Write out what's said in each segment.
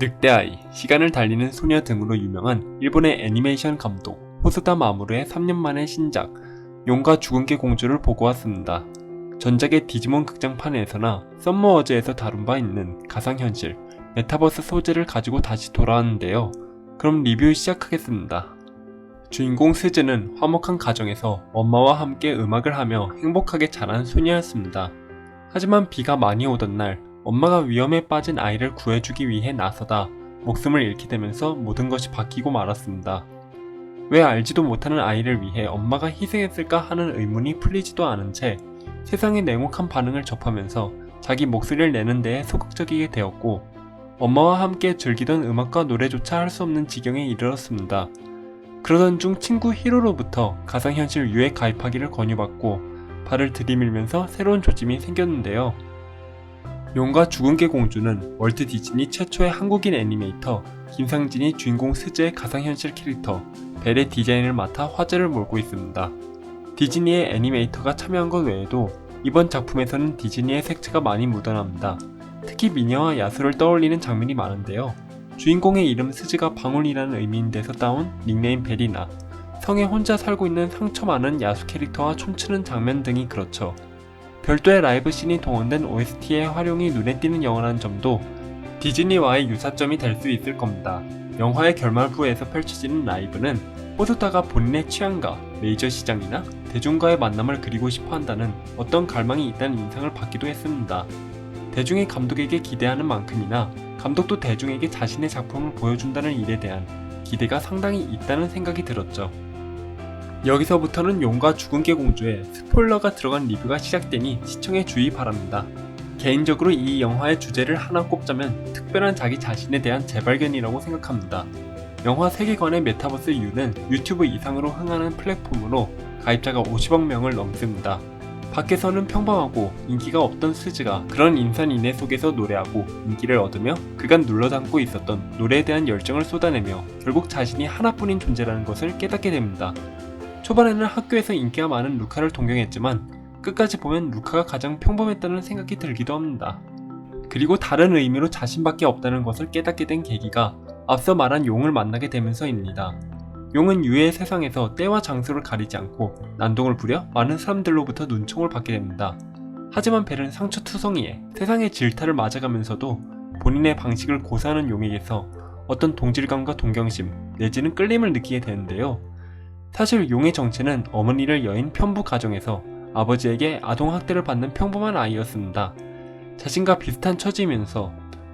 늑대아이, 시간을 달리는 소녀 등으로 유명한 일본의 애니메이션 감독 호소다 마무르의 3년 만의 신작 용과 개 공주를 보고 왔습니다. 전작의 디지몬 극장판에서나 썸머워즈에서 다룬 바 있는 가상현실, 메타버스 소재를 가지고 다시 돌아왔는데요. 그럼 리뷰 시작하겠습니다. 주인공 스즈는 화목한 가정에서 엄마와 함께 음악을 하며 행복하게 자란 소녀였습니다. 하지만 비가 많이 오던 날 엄마가 위험에 빠진 아이를 구해주기 위해 나서다 목숨을 잃게 되면서 모든 것이 바뀌고 말았습니다. 왜 알지도 못하는 아이를 위해 엄마가 희생했을까 하는 의문이 풀리지도 않은 채 세상의 냉혹한 반응을 접하면서 자기 목소리를 내는 데에 소극적이게 되었고 엄마와 함께 즐기던 음악과 노래조차 할 수 없는 지경에 이르렀습니다. 그러던 중 친구 히로로부터 가상현실 유에 가입하기를 권유받고 발을 들이밀면서 새로운 조짐이 생겼는데요. 용과 죽은 개 공주는 월트 디즈니 최초의 한국인 애니메이터 김상진이 주인공 스즈의 가상현실 캐릭터 벨의 디자인을 맡아 화제를 몰고 있습니다. 디즈니의 애니메이터가 참여한 것 외에도 이번 작품에서는 디즈니의 색채가 많이 묻어납니다. 특히 미녀와 야수를 떠올리는 장면이 많은데요. 주인공의 이름 스즈가 방울이라는 의미인 데서 따온 닉네임 벨이나 성에 혼자 살고 있는 상처 많은 야수 캐릭터와 춤추는 장면 등이 그렇죠. 별도의 라이브 씬이 동원된 OST의 활용이 눈에 띄는 영화라는 점도 디즈니와의 유사점이 될 수 있을 겁니다. 영화의 결말부에서 펼쳐지는 라이브는 호소타가 본인의 취향과 메이저 시장이나 대중과의 만남을 그리고 싶어 한다는 어떤 갈망이 있다는 인상을 받기도 했습니다. 대중이 감독에게 기대하는 만큼이나 감독도 대중에게 자신의 작품을 보여준다는 일에 대한 기대가 상당히 있다는 생각이 들었죠. 여기서부터는 용과 죽은 개 공주에 스포일러가 들어간 리뷰가 시작되니 시청에 주의 바랍니다. 개인적으로 이 영화의 주제를 하나 꼽자면 특별한 자기 자신에 대한 재발견이라고 생각합니다. 영화 세계관의 메타버스 U는 유튜브 이상으로 흥하는 플랫폼으로 가입자가 50억 명을 넘습니다. 밖에서는 평범하고 인기가 없던 스즈가 그런 인산인해 속에서 노래하고 인기를 얻으며 그간 눌러담고 있었던 노래에 대한 열정을 쏟아내며 결국 자신이 하나뿐인 존재라는 것을 깨닫게 됩니다. 초반에는 학교에서 인기가 많은 루카를 동경했지만 끝까지 보면 루카가 가장 평범했다는 생각이 들기도 합니다. 그리고 다른 의미로 자신밖에 없다는 것을 깨닫게 된 계기가 앞서 말한 용을 만나게 되면서입니다. 용은 유해의 세상에서 때와 장소를 가리지 않고 난동을 부려 많은 사람들로부터 눈총을 받게 됩니다. 하지만 벨은 상처투성이에 세상의 질타를 맞아가면서도 본인의 방식을 고수하는 용에게서 어떤 동질감과 동경심 내지는 끌림을 느끼게 되는데요. 사실 용의 정체는 어머니를 여인 편부 가정에서 아버지에게 아동학대를 받는 평범한 아이였습니다. 자신과 비슷한 처지면서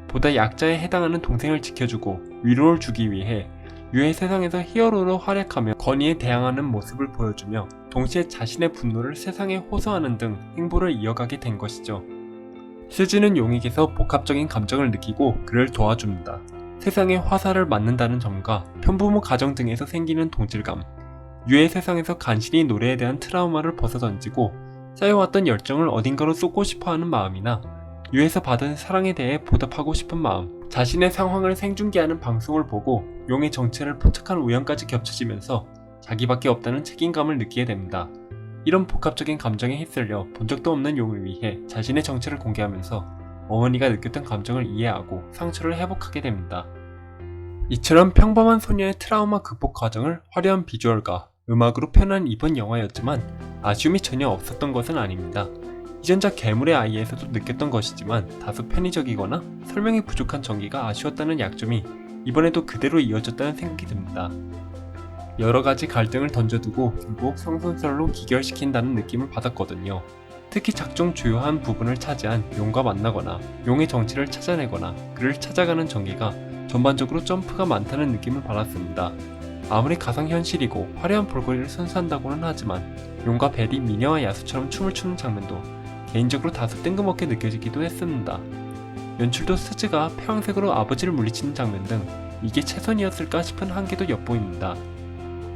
보다 약자에 해당하는 동생을 지켜주고 위로를 주기 위해 유해 세상에서 히어로로 활약하며 건의에 대항하는 모습을 보여주며 동시에 자신의 분노를 세상에 호소하는 등 행보를 이어가게 된 것이죠. 스즈는 용에게서 복합적인 감정을 느끼고 그를 도와줍니다. 세상의 화살을 맞는다는 점과 편부모 가정 등에서 생기는 동질감, 유해 세상에서 간신히 노래에 대한 트라우마를 벗어던지고 쌓여왔던 열정을 어딘가로 쏟고 싶어하는 마음이나 유에서 받은 사랑에 대해 보답하고 싶은 마음, 자신의 상황을 생중계하는 방송을 보고 용의 정체를 포착한 우연까지 겹쳐지면서 자기밖에 없다는 책임감을 느끼게 됩니다. 이런 복합적인 감정에 휩쓸려 본 적도 없는 용을 위해 자신의 정체를 공개하면서 어머니가 느꼈던 감정을 이해하고 상처를 회복하게 됩니다. 이처럼 평범한 소녀의 트라우마 극복 과정을 화려한 비주얼과 음악으로 표현한 이번 영화였지만 아쉬움이 전혀 없었던 것은 아닙니다. 이전작 괴물의 아이에서도 느꼈던 것이지만 다소 편의적이거나 설명이 부족한 전기가 아쉬웠다는 약점이 이번에도 그대로 이어졌다는 생각이 듭니다. 여러 가지 갈등을 던져두고 결국 성선설로 기결시킨다는 느낌을 받았거든요. 특히 작중 주요한 부분을 차지한 용과 만나거나 용의 정체를 찾아내거나 그를 찾아가는 전개가 전반적으로 점프가 많다는 느낌을 받았습니다. 아무리 가상현실이고 화려한 볼거리를 선사한다고는 하지만 용과 벨이 미녀와 야수처럼 춤을 추는 장면도 개인적으로 다소 뜬금없게 느껴지기도 했습니다. 연출도 스즈가 폐왕색으로 아버지를 물리치는 장면 등 이게 최선이었을까 싶은 한계도 엿보입니다.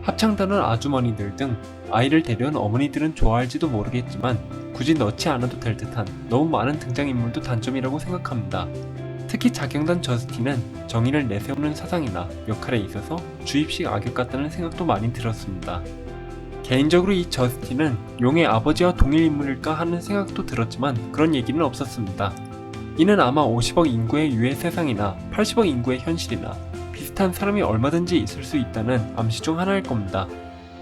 합창단은 아주머니들 등 아이를 데려온 어머니들은 좋아할지도 모르겠지만 굳이 넣지 않아도 될 듯한 너무 많은 등장인물도 단점이라고 생각합니다. 특히 자경단 저스틴은 정의를 내세우는 사상이나 역할에 있어서 주입식 악역 같다는 생각도 많이 들었습니다. 개인적으로 이 저스틴은 용의 아버지와 동일 인물일까 하는 생각도 들었지만 그런 얘기는 없었습니다. 이는 아마 50억 인구의 유해 세상이나 80억 인구의 현실이나 비슷한 사람이 얼마든지 있을 수 있다는 암시 중 하나일 겁니다.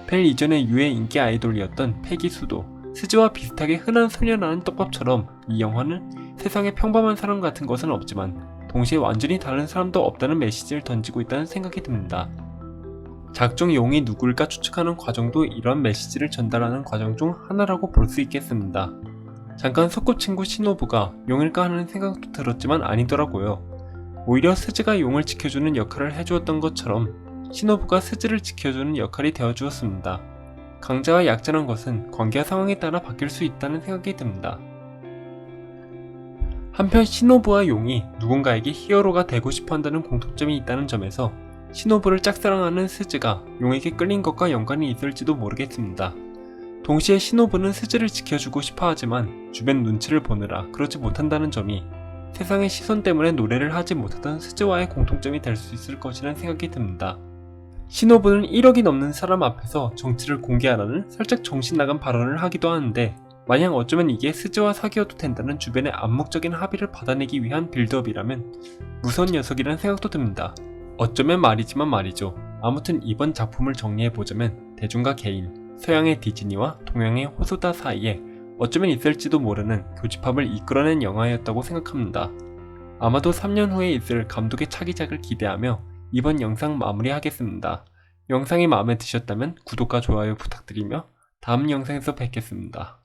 벨 이전의 유해 인기 아이돌이었던 패기 수도 스즈와 비슷하게 흔한 소녀라는 떡밥처럼 이 영화는 세상에 평범한 사람 같은 것은 없지만 동시에 완전히 다른 사람도 없다는 메시지를 던지고 있다는 생각이 듭니다. 작중 용이 누구일까 추측하는 과정도 이런 메시지를 전달하는 과정 중 하나라고 볼 수 있겠습니다. 잠깐 소꿉친구 시노부가 용일까 하는 생각도 들었지만 아니더라고요. 오히려 스즈가 용을 지켜주는 역할을 해주었던 것처럼 시노부가 스즈를 지켜주는 역할이 되어주었습니다. 강자와 약자란 것은 관계와 상황에 따라 바뀔 수 있다는 생각이 듭니다. 한편 시노부와 용이 누군가에게 히어로가 되고 싶어 한다는 공통점이 있다는 점에서 시노부를 짝사랑하는 스즈가 용에게 끌린 것과 연관이 있을지도 모르겠습니다. 동시에 시노부는 스즈를 지켜주고 싶어 하지만 주변 눈치를 보느라 그러지 못한다는 점이 세상의 시선 때문에 노래를 하지 못하던 스즈와의 공통점이 될 수 있을 것이라는 생각이 듭니다. 시노부는 1억이 넘는 사람 앞에서 정치를 공개하라는 살짝 정신 나간 발언을 하기도 하는데 만약 어쩌면 이게 스즈와 사귀어도 된다는 주변의 암묵적인 합의를 받아내기 위한 빌드업이라면 무서운 녀석이라는 생각도 듭니다. 어쩌면 말이지만 말이죠. 아무튼 이번 작품을 정리해보자면 대중과 개인, 서양의 디즈니와 동양의 호소다 사이에 어쩌면 있을지도 모르는 교집합을 이끌어낸 영화였다고 생각합니다. 아마도 3년 후에 있을 감독의 차기작을 기대하며 이번 영상 마무리하겠습니다. 영상이 마음에 드셨다면 구독과 좋아요 부탁드리며 다음 영상에서 뵙겠습니다.